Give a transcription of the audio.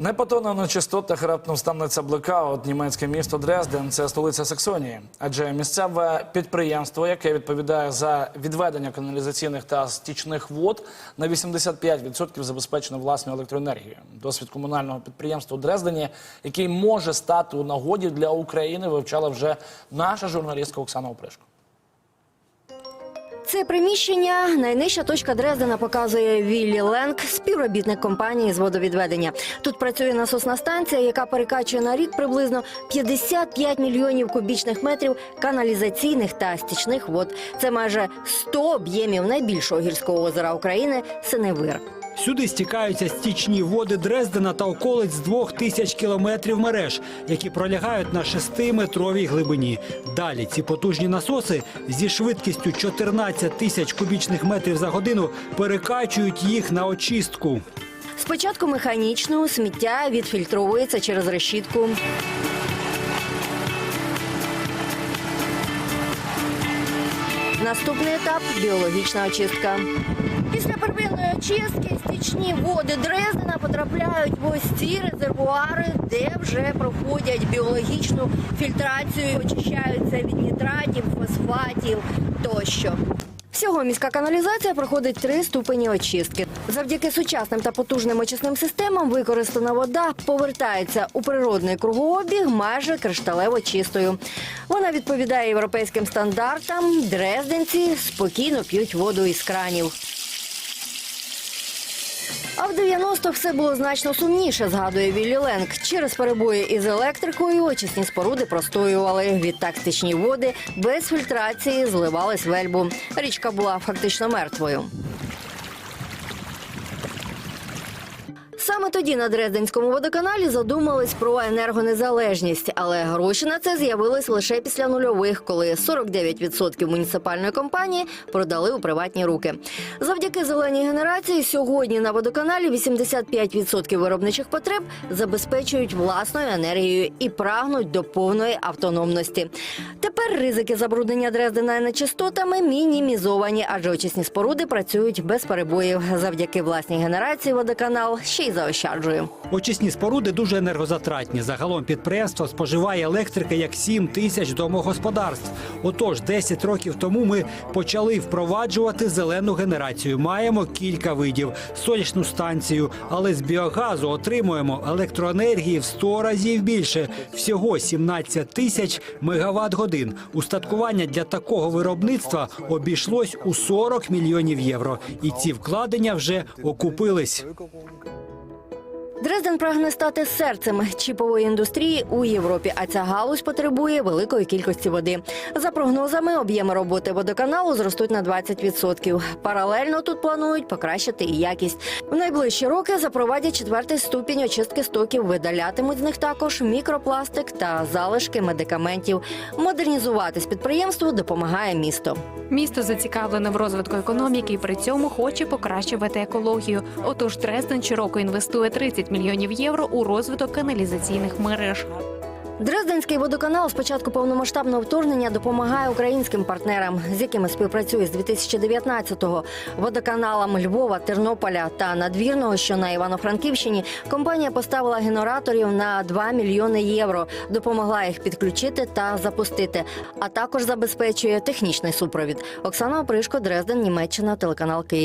Не на частотах раптом станеться блекаут. Німецьке місто Дрезден це столиця Саксонії, адже місцеве підприємство, яке відповідає за відведення каналізаційних та стічних вод, на 85% забезпечено власною електроенергією. Досвід комунального підприємства у Дрездені, який може стати у нагоді для України, вивчала вже наша журналістка Оксана Опришко. Це приміщення найнижча точка Дрездена показує Віллі Ленг, співробітник компанії з водовідведення. Тут працює насосна станція, яка перекачує на рік приблизно 55 мільйонів кубічних метрів каналізаційних та стічних вод. Це майже 100 об'ємів найбільшого гірського озера України Синевир. Сюди стікаються стічні води Дрездена та околиць двох тисяч кілометрів мереж, які пролягають на шестиметровій глибині. Далі ці потужні насоси зі швидкістю 14 тисяч кубічних метрів за годину перекачують їх на очистку. Спочатку механічно сміття відфільтровується через решітку. Наступний етап біологічна очистка. Після первинної очистки стічні води Дрездена потрапляють в ось ці резервуари, де вже проходять біологічну фільтрацію, очищаються від нітратів, фосфатів тощо. Всього міська каналізація проходить три ступені очистки. Завдяки сучасним та потужним очисним системам використана вода повертається у природний кругообіг майже кришталево чистою. Вона відповідає європейським стандартам. Дрезденці спокійно п'ють воду із кранів. А в 90-х все було значно сумніше, згадує Віллі Ленк. Через перебої із електрикою очисні споруди простоювали. Відтак стічні води без фільтрації зливались в Ельбу. Річка була фактично мертвою. Саме тоді на Дрезденському водоканалі задумались про енергонезалежність, але гроші на це з'явились лише після нульових, коли 49% муніципальної компанії продали у приватні руки. Завдяки зеленій генерації сьогодні на водоканалі 85% виробничих потреб забезпечують власною енергією і прагнуть до повної автономності. Тепер ризики забруднення Дрездена нечистотами мінімізовані, адже очисні споруди працюють без перебоїв. Завдяки власній генерації водоканал ще й заощаджує. Очисні споруди дуже енергозатратні. Загалом підприємство споживає електрики як 7 тисяч домогосподарств. Отож, 10 років тому ми почали впроваджувати зелену генерацію. Маємо кілька видів сонячну станцію, але з біогазу отримуємо електроенергії в 100 разів більше. Всього 17 тисяч мегаватт годин. Устаткування для такого виробництва обійшлось у 40 мільйонів євро. І ці вкладення вже окупились. Дрезден прагне стати серцем чіпової індустрії у Європі, а ця галузь потребує великої кількості води. За прогнозами, об'єми роботи водоканалу зростуть на 20%. Паралельно тут планують покращити і якість. В найближчі роки запровадять четвертий ступінь очистки стоків. Видалятимуть з них також мікропластик та залишки медикаментів. Модернізуватись підприємству допомагає місто. Місто зацікавлене в розвитку економіки і при цьому хоче покращувати екологію. Отож, Дрезден щороку інвестує 30 мільйонів євро у розвиток каналізаційних мереж. Дрезденський водоканал з початку повномасштабного вторгнення допомагає українським партнерам, з якими співпрацює з 2019-го. Водоканалам Львова, Тернополя та Надвірного, що на Івано-Франківщині, компанія поставила генераторів на 2 мільйони євро, допомогла їх підключити та запустити, а також забезпечує технічний супровід. Оксана Опришко, Дрезден, Німеччина, телеканал Київ.